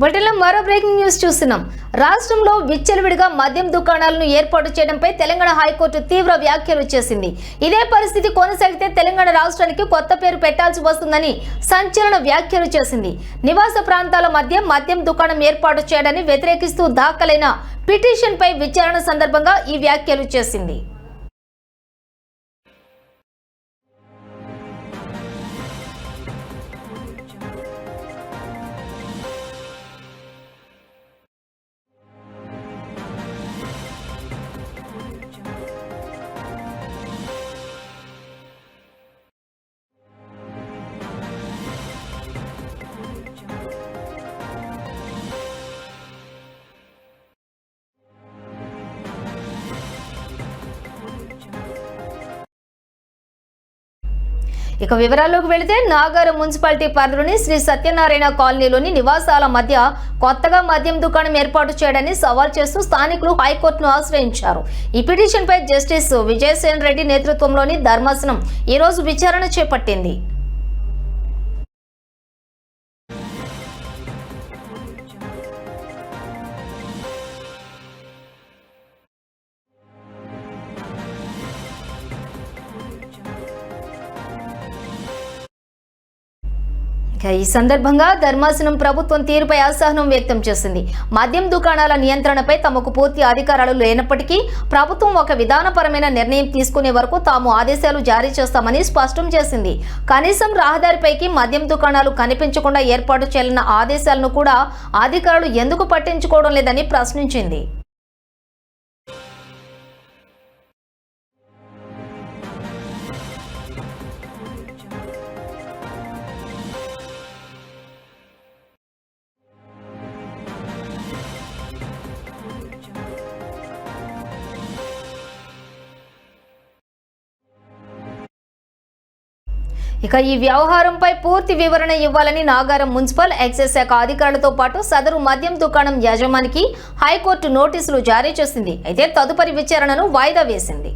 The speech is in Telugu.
బులెటిన్లో మరో బ్రేకింగ్ న్యూస్ చూస్తున్నాం. రాష్ట్రంలో విచ్చలవిడిగా మద్యం దుకాణాలను ఏర్పాటు చేయడంపై తెలంగాణ హైకోర్టు తీవ్ర వ్యాఖ్యలు చేసింది. ఇదే పరిస్థితి కొనసాగితే తెలంగాణ రాష్ట్రానికి కొత్త పేరు పెట్టాల్సి వస్తుందని సంచలన వ్యాఖ్యలు చేసింది. నివాస ప్రాంతాల మధ్య మద్యం దుకాణం ఏర్పాటు చేయడాన్ని వ్యతిరేకిస్తూ దాఖలైన పిటిషన్పై విచారణ సందర్భంగా ఈ వ్యాఖ్యలు చేసింది. ఇక వివరాల్లోకి వెళితే నాగారు మున్సిపాలిటీ పరిధిలోని శ్రీ సత్యనారాయణ కాలనీలోని నివాసాల మధ్య కొత్తగా మద్యం దుకాణం ఏర్పాటు చేయడాన్ని సవాల్ చేస్తూ స్థానికులు హైకోర్టును ఆశ్రయించారు. ఈ పిటిషన్పై జస్టిస్ విజయసేన్ రెడ్డి నేతృత్వంలోని ధర్మాసనం ఈరోజు విచారణ చేపట్టింది. ఈ సందర్భంగా ధర్మాసనం ప్రభుత్వం తీరుపై అసహనం వ్యక్తం చేసింది. మద్యం దుకాణాల నియంత్రణపై తమకు పూర్తి అధికారాలు లేనప్పటికీ ప్రభుత్వం ఒక విధానపరమైన నిర్ణయం తీసుకునే వరకు తాము ఆదేశాలు జారీ చేస్తామని స్పష్టం చేసింది. కనీసం రహదారిపైకి మద్యం దుకాణాలు కనిపించకుండా ఏర్పాటు చేయాలన్న ఆదేశాలను కూడా అధికారులు ఎందుకు పట్టించుకోవడం లేదని ప్రశ్నించింది. ఇక ఈ వ్యవహారంపై పూర్తి వివరణ ఇవ్వాలని నాగారం మున్సిపల్ ఎక్సైజ్ శాఖ అధికారులతో పాటు సదరు మద్యం దుకాణం యాజమానికి హైకోర్టు నోటీసులు జారీ చేసింది. అయితే తదుపరి విచారణను వాయిదా వేసింది.